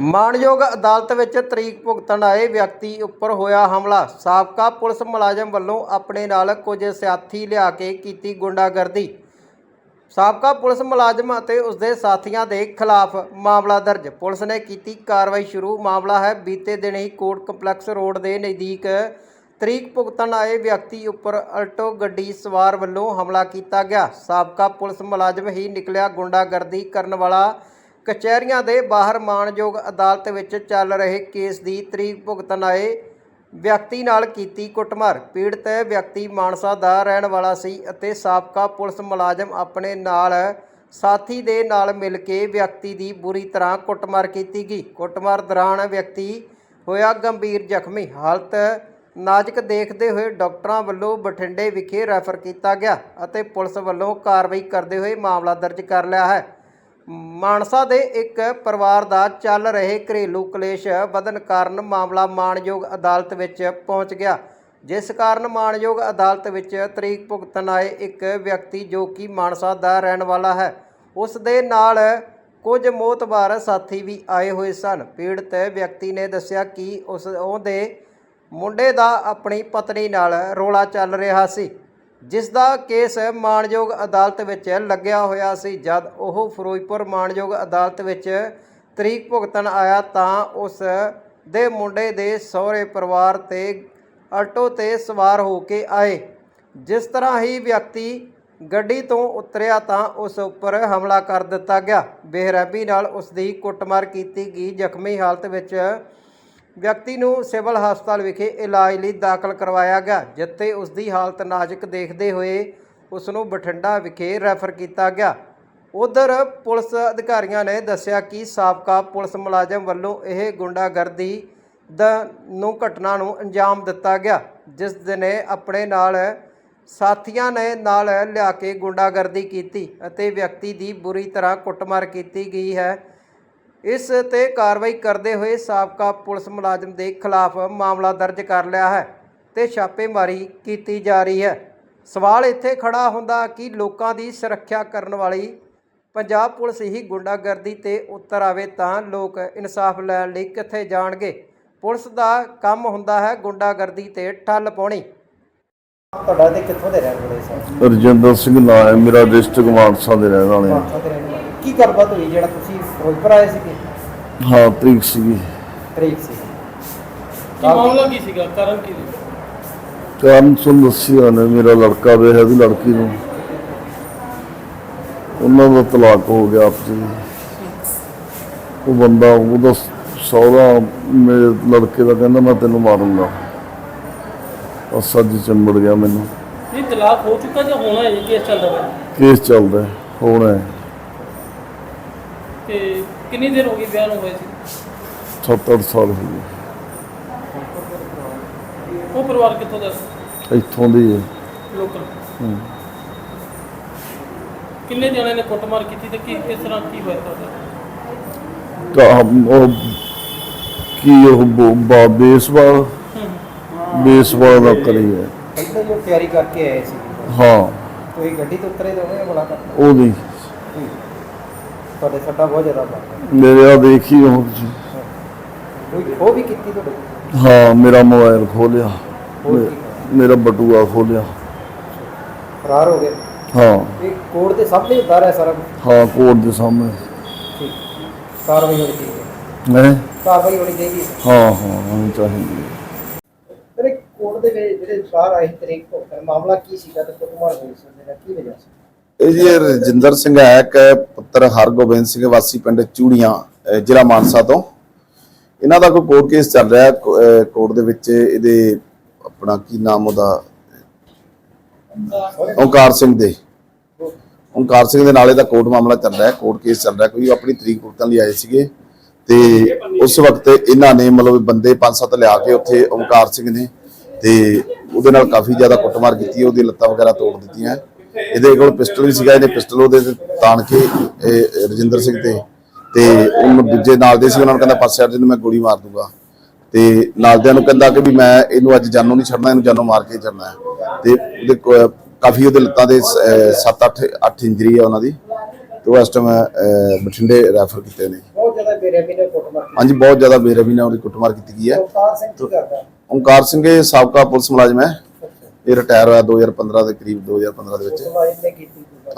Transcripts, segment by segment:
ਮਾਣਯੋਗ ਅਦਾਲਤ ਵਿੱਚ ਤਰੀਕ ਭੁਗਤਣ ਆਏ ਵਿਅਕਤੀ ਉੱਪਰ ਹੋਇਆ ਹਮਲਾ। ਸਾਬਕਾ ਪੁਲਿਸ ਮੁਲਾਜ਼ਮ ਵੱਲੋਂ ਆਪਣੇ ਨਾਲ ਕੁਝ ਸਾਥੀ ਲਿਆ ਕੇ ਕੀਤੀ ਗੁੰਡਾਗਰਦੀ। ਸਾਬਕਾ ਪੁਲਿਸ ਮੁਲਾਜ਼ਮ ਅਤੇ ਉਸਦੇ ਸਾਥੀਆਂ ਦੇ ਖਿਲਾਫ ਮਾਮਲਾ ਦਰਜ। ਪੁਲਿਸ ਨੇ ਕੀਤੀ ਕਾਰਵਾਈ ਸ਼ੁਰੂ। ਮਾਮਲਾ ਹੈ, ਬੀਤੇ ਦਿਨ ਹੀ ਕੋਰਟ ਕੰਪਲੈਕਸ ਰੋਡ ਦੇ ਨਜ਼ਦੀਕ ਤਰੀਕ ਭੁਗਤਣ ਆਏ ਵਿਅਕਤੀ ਉੱਪਰ ਅਲਟੋ ਗੱਡੀ ਸਵਾਰ ਵੱਲੋਂ ਹਮਲਾ ਕੀਤਾ ਗਿਆ। ਸਾਬਕਾ ਪੁਲਿਸ ਮੁਲਾਜ਼ਮ ਹੀ ਨਿਕਲਿਆ ਗੁੰਡਾਗਰਦੀ ਕਰਨ ਵਾਲਾ ਕਚਹਿਰੀਆਂ ਦੇ ਬਾਹਰ ਮਾਣਯੋਗ ਅਦਾਲਤ ਵਿੱਚ ਚੱਲ ਰਹੇ ਕੇਸ ਦੀ ਤਰੀਕ ਭੁਗਤਣ ਆਏ ਵਿਅਕਤੀ ਨਾਲ ਕੀਤੀ ਕੁੱਟਮਾਰ। ਪੀੜਤ ਵਿਅਕਤੀ ਮਾਨਸਾ ਦਾ ਰਹਿਣ ਵਾਲਾ ਸੀ ਅਤੇ ਸਾਬਕਾ ਪੁਲਿਸ ਮੁਲਾਜ਼ਮ ਆਪਣੇ ਨਾਲ ਸਾਥੀ ਦੇ ਨਾਲ ਮਿਲ ਕੇ ਵਿਅਕਤੀ ਦੀ ਬੁਰੀ ਤਰ੍ਹਾਂ ਕੁੱਟਮਾਰ ਕੀਤੀ ਗਈ। ਕੁੱਟਮਾਰ ਦੌਰਾਨ ਵਿਅਕਤੀ ਹੋਇਆ ਗੰਭੀਰ ਜ਼ਖਮੀ। ਹਾਲਤ ਨਾਜ਼ੁਕ ਦੇਖਦੇ ਹੋਏ ਡਾਕਟਰਾਂ ਵੱਲੋਂ ਬਠਿੰਡੇ ਵਿਖੇ ਰੈਫਰ ਕੀਤਾ ਗਿਆ ਅਤੇ ਪੁਲਿਸ ਵੱਲੋਂ ਕਾਰਵਾਈ ਕਰਦੇ ਹੋਏ ਮਾਮਲਾ ਦਰਜ ਕਰ ਲਿਆ ਹੈ। ਮਾਨਸਾ ਦੇ ਇੱਕ ਪਰਿਵਾਰ ਦਾ ਚੱਲ ਰਹੇ ਘਰੇਲੂ ਕਲੇਸ਼ ਵਧਨ ਕਾਰਨ ਮਾਮਲਾ ਮਾਣਯੋਗ ਅਦਾਲਤ ਵਿੱਚ ਪਹੁੰਚ ਗਿਆ, ਜਿਸ ਕਾਰਨ ਮਾਣਯੋਗ ਅਦਾਲਤ ਵਿੱਚ ਤਰੀਕ ਭੁਗਤਣ ਆਏ ਇੱਕ ਵਿਅਕਤੀ ਜੋ ਕਿ ਮਾਨਸਾ ਦਾ ਰਹਿਣ ਵਾਲਾ ਹੈ। ਉਸ ਦੇ ਨਾਲ ਕੁਝ ਮੋਤਬਾਰ ਸਾਥੀ ਵੀ ਆਏ ਹੋਏ ਸਨ। ਪੀੜਤ ਵਿਅਕਤੀ ਨੇ ਦੱਸਿਆ ਕਿ ਉਸ, ਉਹਦੇ ਮੁੰਡੇ ਦਾ ਆਪਣੀ ਪਤਨੀ ਨਾਲ ਰੋਲਾ ਚੱਲ ਰਿਹਾ ਸੀ। ਜਿਸ ਦਾ ਕੇਸ ਮਾਣਯੋਗ ਅਦਾਲਤ ਵਿੱਚ ਲੱਗਿਆ ਹੋਇਆ ਸੀ। ਜਦ ਉਹ ਫਿਰੋਜ਼ਪੁਰ ਮਾਣਯੋਗ ਅਦਾਲਤ ਵਿੱਚ ਤਰੀਕ ਭੁਗਤਣ ਆਇਆ ਤਾਂ ਉਸ ਦੇ ਮੁੰਡੇ ਦੇ ਸਹੁਰੇ ਪਰਿਵਾਰ ਤੇ ਆਟੋ ਤੇ ਸਵਾਰ ਹੋ ਕੇ ਆਏ। ਜਿਸ ਤਰ੍ਹਾਂ ਹੀ ਵਿਅਕਤੀ ਗੱਡੀ ਤੋਂ ਉਤਰਿਆ ਤਾਂ ਉਸ ਉੱਪਰ ਹਮਲਾ ਕਰ ਦਿੱਤਾ ਗਿਆ। ਬੇਰਹਿਮੀ ਨਾਲ ਉਸ ਦੀ ਕੁੱਟਮਾਰ ਕੀਤੀ ਗਈ। ਜ਼ਖਮੀ ਹਾਲਤ ਵਿੱਚ ਵਿਅਕਤੀ ਨੂੰ ਸਿਵਲ ਹਸਪਤਾਲ ਵਿਖੇ ਇਲਾਜ ਲਈ ਦਾਖਲ ਕਰਵਾਇਆ ਗਿਆ, ਜਿੱਥੇ ਉਸ ਦੀ ਹਾਲਤ ਨਾਜ਼ੁਕ ਦੇਖਦੇ ਹੋਏ ਉਸ ਨੂੰ ਬਠਿੰਡਾ ਵਿਖੇ ਰੈਫਰ ਕੀਤਾ ਗਿਆ। ਉਧਰ ਪੁਲਿਸ ਅਧਿਕਾਰੀਆਂ ਨੇ ਦੱਸਿਆ ਕਿ ਸਾਬਕਾ ਪੁਲਿਸ ਮੁਲਾਜ਼ਮ ਵੱਲੋਂ ਇਹ ਗੁੰਡਾਗਰਦੀ ਦਾ ਨੂੰ ਘਟਨਾ ਨੂੰ ਅੰਜਾਮ ਦਿੱਤਾ ਗਿਆ, ਜਿਸ ਦਿਨੇ ਆਪਣੇ ਨਾਲ ਸਾਥੀਆਂ ਨੇ ਨਾਲ ਲਿਆ ਕੇ ਗੁੰਡਾਗਰਦੀ ਕੀਤੀ ਅਤੇ ਵਿਅਕਤੀ ਦੀ ਬੁਰੀ ਤਰ੍ਹਾਂ ਕੁੱਟਮਾਰ ਕੀਤੀ ਗਈ ਹੈ। ਇਸ ਤੇ ਕਾਰਵਾਈ ਕਰਦੇ ਹੋਏ ਸਾਬਕਾ ਪੁਲਿਸ ਮੁਲਾਜ਼ਮ ਦੇ ਖਿਲਾਫ ਮਾਮਲਾ ਦਰਜ ਕਰ ਲਿਆ ਹੈ ਤੇ ਛਾਪੇਮਾਰੀ ਕੀਤੀ ਜਾ ਰਹੀ ਹੈ। ਸਵਾਲ ਇੱਥੇ ਖੜਾ ਹੁੰਦਾ ਕਿ ਲੋਕਾਂ ਦੀ ਸੁਰੱਖਿਆ ਕਰਨ ਵਾਲੀ ਪੰਜਾਬ ਪੁਲਿਸ ਹੀ ਗੁੰਡਾਗਰਦੀ ਤੇ ਉਤਰ ਆਵੇ ਤਾਂ ਲੋਕ ਇਨਸਾਫ ਲੈਣ ਲਈ ਕਿੱਥੇ ਜਾਣਗੇ? ਪੁਲਿਸ ਦਾ ਕੰਮ ਹੁੰਦਾ ਹੈ ਗੁੰਡਾਗਰਦੀ ਤੇ ਠੱਲ ਪਾਉਣੀ। ਤੁਹਾਡਾ ਤੇ ਕਿੱਥੋਂ ਦੇ ਰਹਿਣ ਵਾਲੇ ਸਰ? ਰਜਿੰਦਰ ਸਿੰਘ ਨਾਂ ਹੈ ਮੇਰਾ ਡਿਸਟ੍ਰਿਕਟ ਮਾਨਸਾ ਦੇ ਰਹਿਣ ਵਾਲੇ ਹਾਂ। ਦੇ ਰਹਿਣ ਵਾਲੇ। ਕੀ ਗੱਲਬਾਤ ਹੋਈ ਜਿਹੜਾ ਤੁਸੀਂ ਫਿਰੋਜ਼ਪੁਰ ਆਏ ਸੀਗੇ? ਹਾਂ ਤਰੀਕ ਸੀਗੀ। ਤਰੀਕ ਸੀ ਕੀ ਮਾਮਲਾ ਕੀ ਸੀਗਾ? ਕਾਰਨ ਕੀ ਸੀ? ਕਾਰਨ ਸੁਣ ਦੱਸਿਆ ਨੇ ਮੇਰਾ ਲੜਕਾ ਵੇ ਹੈ ਵੀ ਲੜਕੀ ਨੂੰ। ਉਹਨਾਂ ਦਾ ਤਲਾਕ ਹੋ ਗਿਆ ਆਪ ਜੀ। ਉਹ ਬੰਦਾ ਉਹਦਾ ਸਹੁਰਾ ਮੇਰੇ ਲੜਕੇ ਦਾ ਕਹਿੰਦਾ ਮੈਂ ਤੈਨੂੰ ਮਾਰੂੰਗਾ। ਬਸ ਅੱਜ ਚੰਬੜ ਗਿਆ ਮੈਨੂੰ। ਨਹੀਂ ਤਲਾਕ ਹੋ ਚੁੱਕਾ ਜਾਂ ਹੋਣਾ ਹੈ ਕੇਸ ਚੱਲਦਾ ਹੈ ਕੇਸ ਚੱਲਦਾ ਹੈ, ਹੋਣਾ ਹੈ। ਤੇ ਕਿੰਨੀ ਦੇਰ ਹੋ ਗਈ ਵਿਆਹ ਨੂੰ ਹੋਏ ਸੀ? 7-8 ਸਾਲ ਹੋ ਗਏ। ਉਹ ਪਰਿਵਾਰ ਕਿੱਥੋਂ ਦਾ? ਇੱਥੋਂ ਦੀ ਹੈ। ਲੋਕਲ। ਹੂੰ। ਕਿੰਨੇ ਜਣਿਆਂ ਨੇ ਕੁੱਟਮਾਰ ਕੀਤੀ ਤੇ ਕੀ ਕਿਸ ਤਰ੍ਹਾਂ ਕੀ ਹੋਇਆ ਤੁਹਾਡਾ? ਤਾਂ ਉਹ ਕੀ ਉਹ ਬ- ਬਾ ਬੇਸਬਾਲ ਹੂੰ। ਬੇਸਬਾਲ ਦਾ ਕਰੀ ਹੈ। ਪਹਿਲਾਂ ਜੋ ਤਿਆਰੀ ਕਰਕੇ ਆਏ ਸੀ। ਹਾਂ। ਕੋਈ ਗੱਡੀ ਤੋਂ ਉਤਰੇ ਦੋਵੇਂ ਮੁਲਾਕਾਤ? ਉਹਦੀ। ਤੁਹਾਡੇ ਸੱਟਾ ਬਹੁਤ ਜ਼ਿਆਦਾ ਲੱਗਾ ਮੇਰੇ ਆ ਦੇਖੀ ਉਹ ਕੋਈ ਉਹ ਵੀ ਕੀਤੀ ਤੁਹਾਡੇ ਹਾਂ ਮੇਰਾ ਮੋਬਾਈਲ ਖੋਲਿਆ। ਹੋਰ ਕੀ ਮੇਰਾ ਬਟੂਆ ਖੋਲਿਆ। ਫਰਾਰ ਹੋ ਗਏ? ਹਾਂ। ਇਹ ਕੋਰਟ ਦੇ ਸਾਹਮਣੇ ਦਰ ਹੈ ਸਾਰਾ ਕੁਛ। ਹਾਂ ਕੋਰਟ ਦੇ ਸਾਹਮਣੇ। ਠੀਕ। ਕਾਰਵਾਈ ਹੋਣੀ ਚਾਹੀਦੀ ਹੈ। ਹੈ? ਕਾਰਵਾਈ ਹੋਣੀ ਚਾਹੀਦੀ ਹੈ। ਹਾਂ ਹਾਂ ਹੋਣੀ ਚਾਹੀਦੀ ਹੈ। ਫਿਰ ਇਹ ਕੋਰਟ ਦੇ ਵਿੱਚ ਜਿਹੜੇ ਬਾਹਰ ਆਏ ਸੀ ਤਰੀਕ ਤੋਂ ਮਾਮਲਾ ਕੀ ਸੀਗਾ ਤੇ ਕੁੱਟਮਾਰ ਹੋਈ ਸੀ ਨਾਲ ਕੀ ਵਜ੍ਹਾ ਸੀ? ਇਹ ਜੀ ਰਜਿੰਦਰ ਸਿੰਘ ਹੈਕ ਪੁੱਤਰ ਹਰਗੋਬਿੰਦ ਸਿੰਘ ਵਾਸੀ ਪਿੰਡ ਚੂੜੀਆਂ ਜ਼ਿਲ੍ਹਾ ਮਾਨਸਾ ਤੋਂ। ਇਹਨਾਂ ਦਾ ਕੋਈ ਕੋਰਟ ਕੇਸ ਚੱਲ ਰਿਹਾ ਕੋਰਟ ਦੇ ਵਿੱਚ ਇਹਦੇ ਆਪਣਾ ਕੀ ਨਾਮ ਉਹਦਾ? ਓਂਕਾਰ ਸਿੰਘ ਦੇ। ਓਂਕਾਰ ਸਿੰਘ ਦੇ ਨਾਲੇ ਦਾ ਕੋਰਟ ਮਾਮਲਾ ਚੱਲ ਰਿਹਾ ਕੋਰਟ ਕੇਸ ਚੱਲ ਰਿਹਾ, ਕੋਈ ਆਪਣੀ ਤਰੀਕ ਭੁਗਤਣ ਲਈ ਆਏ ਸੀਗੇ। ਤੇ ਉਸ ਵਕਤ ਇਹਨਾਂ ਨੇ ਮਤਲਬ ਬੰਦੇ ਪੰਜ ਸੱਤ ਲਿਆ ਕੇ ਉੱਥੇ ਓਂਕਾਰ ਸਿੰਘ ਨੇ, ਤੇ ਉਹਦੇ ਨਾਲ ਕਾਫੀ ਜ਼ਿਆਦਾ ਕੁੱਟਮਾਰ ਕੀਤੀ ਉਹਦੀ ਲੱਤਾਂ ਵਗੈਰਾ ਤੋੜ ਦਿੱਤੀਆਂ। ਇਹਦੇ ਕੋਲ ਪਿਸਟਲ ਵੀ ਸੀਗਾ ਇਹਨੇ ਪਿਸਟਲ ਉਹਦੇ ਤੇ ਤਾਣ ਕੇ ਇਹ ਰਜਿੰਦਰ ਸਿੰਘ ਤੇ ਤੇ ਉਹਨੂੰ ਦੂਜੇ ਨਾਲ ਦੇ ਸੀ ਉਹਨਾਂ ਨੂੰ ਕਹਿੰਦਾ ਪਾਸੇ ਹਟ ਜਿਹਨੂੰ ਮੈਂ ਗੋਲੀ ਮਾਰ ਦੂੰਗਾ। ਤੇ ਨਾਲਦਿਆਂ ਨੂੰ ਕਹਿੰਦਾ ਕਿ ਵੀ ਮੈਂ ਇਹਨੂੰ ਅੱਜ ਜਾਨੋਂ ਨਹੀਂ ਛੱਡਣਾ ਇਹਨੂੰ ਜਾਨੋਂ ਮਾਰ ਕੇ ਛੱਡਣਾ ਤੇ ਉਹਦੇ ਕੋ- ਕਾਫੀ ਉਹਦੇ ਲੱਤਾਂ ਦੇ 7 8 8 ਇੰਜਰੀ ਹੈ ਉਹਨਾਂ ਦੀ। ਤੇ ਉਹ ਇਸ ਟਾਈਮ ਬਠਿੰਡੇ ਰੈਫਰ ਕੀਤੇ ਨੇ। ਬਹੁਤ ਜ਼ਿਆਦਾ ਬੇਰਹਿਮੀ ਕੀਤੀ। ਹਾਂਜੀ ਬਹੁਤ ਜ਼ਿਆਦਾ ਬੇਰਹਿਮੀ ਨਾਲ ਉਹਦੀ ਕੁੱਟਮਾਰ ਕੀਤੀ ਗਈ ਹੈ। ਅਵਤਾਰ ਸਿੰਘ ਕੀ ਕਰਦਾ? ਓਮਕਾਰ ਸਿੰਘ ਇਹ ਸਾਬਕਾ ਪੁਲਿਸ ਮੁਲਾਜ਼ਮ ਹੈ। ਇਹ ਰਿਟਾਇਰ ਹੋਇਆ 2015 ਦੇ ਕਰੀਬ 2015 ਦੇ ਵਿੱਚ।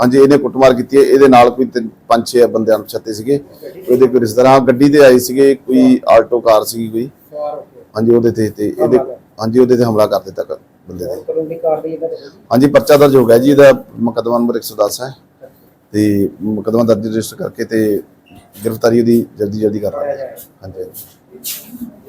ਹਾਂਜੀ ਇਹਨੇ ਕੁੱਟਮਾਰ ਕੀਤੀ ਹੈ। ਇਹਦੇ ਨਾਲ ਕੋਈ ਪੰਜ ਛੇ ਬੰਦੇ ਅਣਪਛਾਤੇ ਸੀਗੇ। ਉਹਦੇ ਕੋਈ ਰਿਸ਼ਤੇਦਾਰ ਗੱਡੀ ਤੇ ਆਏ ਸੀਗੇ ਕੋਈ ਆਲਟੋ ਕਾਰ ਸੀਗੀ ਕੋਈ। ਹਾਂਜੀ ਉਹਦੇ ਤੇ ਤੇ ਇਹਦੇ ਹਾਂਜੀ ਉਹਦੇ ਤੇ ਹਮਲਾ ਕਰ ਦਿੱਤਾ ਬੰਦੇ ਤੇ। ਹਾਂਜੀ ਪਰਚਾ ਦਰਜ ਹੋ ਗਿਆ ਜੀ ਇਹਦਾ ਮੁਕੱਦਮਾ ਨੰਬਰ 110 ਹੈ। ਤੇ ਮੁਕੱਦਮਾ ਦਰਜ ਰਜਿਸਟਰ ਕਰਕੇ ਤੇ ਗ੍ਰਿਫਤਾਰੀ ਉਹਦੀ ਜਲਦੀ ਜਲਦੀ ਕਰ ਰਹੇ ਹਾਂ ਹਾਂਜੀ।